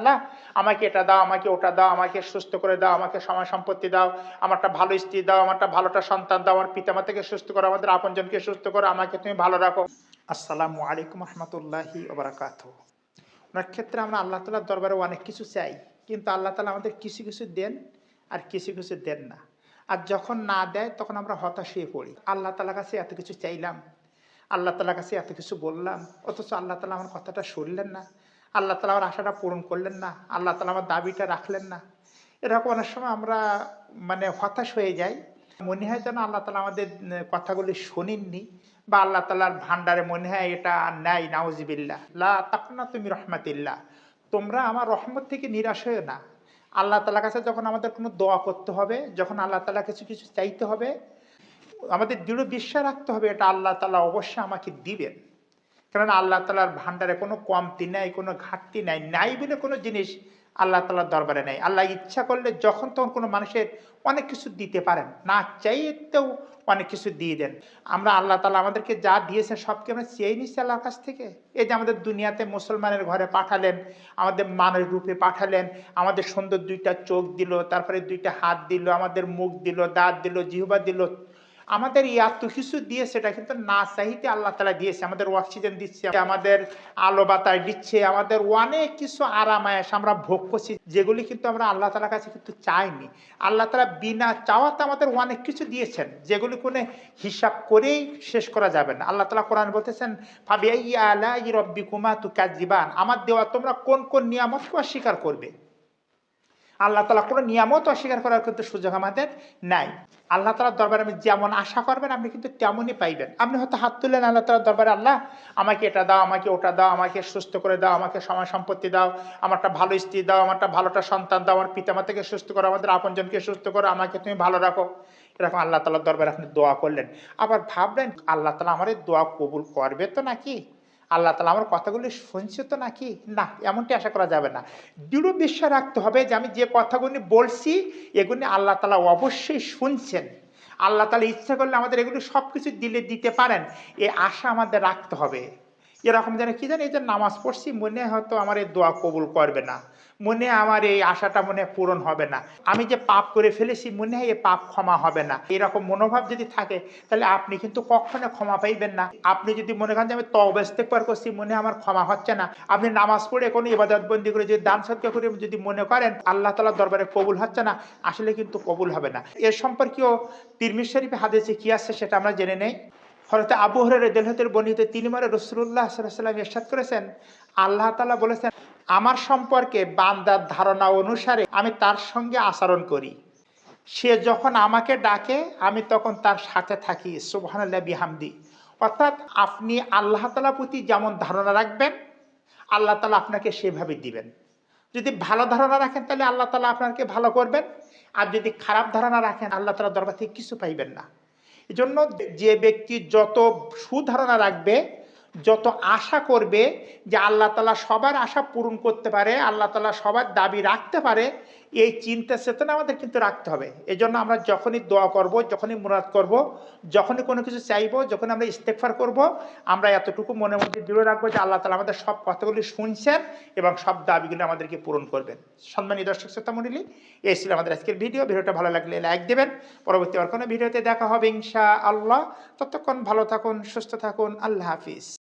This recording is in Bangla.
আল্লাহ আমাকে এটা দাও, আমাকে ওটা দাও, আমাকে সুস্থ করে দাও, আমাকে সময় সম্পত্তি দাও, আমারটা ভালো স্ত্রী দাও, আমারটা ভালোটা সন্তান দাও, আমার পিতামাতাকে সুস্থ করো, আমাদের আপনজনকে সুস্থ করো, আমাকে তুমি ভালো রাখো। আসসালামু আলাইকুম রহমতুল্লাহি ওবরাকাত। ওনার ক্ষেত্রে আমরা আল্লাহ তালার দরবারে অনেক কিছু চাই, কিন্তু আল্লাহ তালা আমাদের কিছু কিছু দেন আর কিছু কিছু দেন না। আর যখন না দেয়, তখন আমরা হতাশ হয়ে পড়ি। আল্লাহ তালার কাছে এত কিছু চাইলাম, আল্লাহ তালার কাছে এত কিছু বললাম, অথচ আল্লাহ তালা আমার কথাটা শুনলেন না। আল্লাহ তালা আমার আশাটা পূরণ করলেন না, আল্লাহ তালা আমার দাবিটা রাখলেন না। এরকম অনেক সময় আমরা মানে হতাশ হয়ে যাই। মনে হয় যেন আল্লাহ তালা আমাদের কথাগুলি শোনেননি বা আল্লাহ তালার ভান্ডারে মনে হয় এটা নাই নাউজিবিল্লা লা তাকনা তুমি রহমাতিল্লাহ। তোমরা আমার রহমত থেকে নিরাশ হয়ে না। আল্লাহ তালার কাছে যখন আমাদের কোনো দোয়া করতে হবে, যখন আল্লাহ তালা কিছু কিছু চাইতে হবে, আমাদের দৃঢ় বিশ্বাস রাখতে হবে, এটা আল্লাহ তালা অবশ্যই আমাকে দিবেন। কারণ আল্লাহ তালার ভান্ডারে কোনো কমতি নাই, কোনো ঘাটতি নাই নাই বলে কোনো জিনিস আল্লাহ তালার দরবারে নেই। আল্লাহ ইচ্ছা করলে যখন তখন কোনো মানুষের অনেক কিছু দিতে পারেন, না চাইতেও অনেক কিছু দিয়ে দেন। আমরা আল্লাহ তালা আমাদেরকে যা দিয়েছেন সবকে আমরা চেয়ে নিচ্ছি আল্লাহর কাছ থেকে। এই যে আমাদের দুনিয়াতে মুসলমানের ঘরে পাঠালেন, আমাদের মানুষ রূপে পাঠালেন, আমাদের সুন্দর দুইটা চোখ দিল, তারপরে দুইটা হাত দিল, আমাদের মুখ দিল, দাঁত দিল, জিহবা দিল আমাদের এই এত কিছু দিয়ে সেটা কিন্তু না চাইতে আল্লাহ তালা দিয়েছে, আমাদের অক্সিজেন দিচ্ছে, আমাদের আলো বাতাস দিচ্ছে, আমাদের অনেক কিছু আরামায়াস আমরা ভোগ করছি, যেগুলি কিন্তু আমরা আল্লাহ তালার কাছে কিন্তু চাইনি। আল্লাহ তালা বিনা চাওয়াতে আমাদের অনেক কিছু দিয়েছেন, যেগুলি কোনো হিসাব করেই শেষ করা যাবে না। আল্লাহ তালা কোরআন বলতেছেন ভাবি আলা ই রব্বি কুমা তু কাজিবান আমার দেওয়া তোমরা কোন কোন নিয়ামতকে অস্বীকার করবে? আল্লাহ তালা কোনো নিয়ামত অস্বীকার করার কিন্তু সুযোগ আমাদের নাই। আল্লাহ তালার দরবারে আমি যেমন আশা করবেন, আপনি কিন্তু তেমনই পাইবেন। আপনি হয়তো হাত তুললেন, আল্লাহ তালার দরবারে, আল্লাহ, আমাকে এটা দাও, আমাকে ওটা দাও, আমাকে সুস্থ করে দাও, আমাকে সময় সম্পত্তি দাও, আমারটা ভালো স্ত্রী দাও, আমারটা ভালোটা সন্তান দাও, আমার পিতামাতাকে সুস্থ করো, আমাদের আপনজনকে সুস্থ করো, আমাকে তুমি ভালো রাখো। এরকম আল্লাহ তালার দরবারে আপনি দোয়া করলেন। আবার ভাবলেন, আল্লাহ তালা আমার দোয়া কবুল করবে তো নাকি? আল্লাহ তালা আমার কথাগুলি শুনছে তো নাকি? না, এমনটি আশা করা যাবে না। দৃঢ় বিশ্বাস রাখতে হবে যে আমি যে কথাগুলি বলছি, এগুলি আল্লাহ তালা অবশ্যই শুনছেন। আল্লাহ তালা ইচ্ছা করলে আমাদের এগুলি সব কিছু দিলে দিতে পারেন। এ আশা আমাদের রাখতে হবে। এরকম যেন কি জানি এই যে নামাজ পড়ছি, মনে হয়তো আমার এই দোয়া কবুল করবে না। মনে আমার এই আশাটা মনে পূরণ হবে না। আমি যে পাপ করে ফেলেছি, মনে হয় এই পাপ ক্ষমা হবে না। এরকম মনোভাব যদি থাকে, তাহলে আপনি কিন্তু কখনো ক্ষমা পাইবেন না। আপনি যদি মনে করেন যে আমি তবেস্তেক পার করছি, মনে আমার ক্ষমা হচ্ছে না। আপনি নামাজ পড়ে কোনো ইবাদত বন্দি করে যদি দান সৎকার করে যদি মনে করেন, আল্লাহ তালার দরবারে কবুল হচ্ছে না, আসলে কিন্তু কবুল হবে না। এর সম্পর্কেও তিরমির শরীফে হাদিসে কি আছে সেটা আমরা জেনে নেই। হরতে আবু হরের দেলহতের বর্ণিত তিনি মারে রসুল্লাহ সাল্লাম এরশাদ করেছেন। আল্লাহ তালা বলেছেন, আমার সম্পর্কে বান্দার ধারণা অনুসারে আমি তার সঙ্গে আচরণ করি। সে যখন আমাকে ডাকে, আমি তখন তার সাথে থাকি। সুবহানাল্লাহ বিহামদি। অর্থাৎ আপনি আল্লাহ তালা প্রতি যেমন ধারণা রাখবেন, আল্লাহ তালা আপনাকে সেভাবে দিবেন। যদি ভালো ধারণা রাখেন, তাহলে আল্লাহ তালা আপনাকে ভালো করবেন। আর যদি খারাপ ধারণা রাখেন, আল্লাহ তালা দরবার থেকে কিছু পাইবেন না। এই জন্য যে ব্যক্তি যত সুধারণা রাখবে, যত আশা করবে যে আল্লাহ তালা সবার আশা পূরণ করতে পারে, আল্লাহ তালা সবার দাবি রাখতে পারে এই চিন্তা চেতনা আমাদের কিন্তু রাখতে হবে। এই জন্য আমরা যখনই দোয়া করব, যখনই মুরাদ করব, যখনই কোনো কিছু চাইব যখন আমরা ইস্তেকফার করব, আমরা এতটুকু মনের মধ্যে দৃঢ় রাখব যে আল্লাহ তালা আমাদের সব কথাগুলি শুনছেন এবং সব দাবিগুলি আমাদেরকে পূরণ করবেন। সম্মানী দর্শক শ্রোতা মন্ডলী এই ছিল আমাদের আজকের ভিডিও। ভিডিওটা ভালো লাগলে লাইক দেবেন। পরবর্তী আর কোনো ভিডিওতে দেখা হবে ইনশা আল্লাহ ততক্ষণ ভালো থাকুন, সুস্থ থাকুন। আল্লাহ হাফিজ।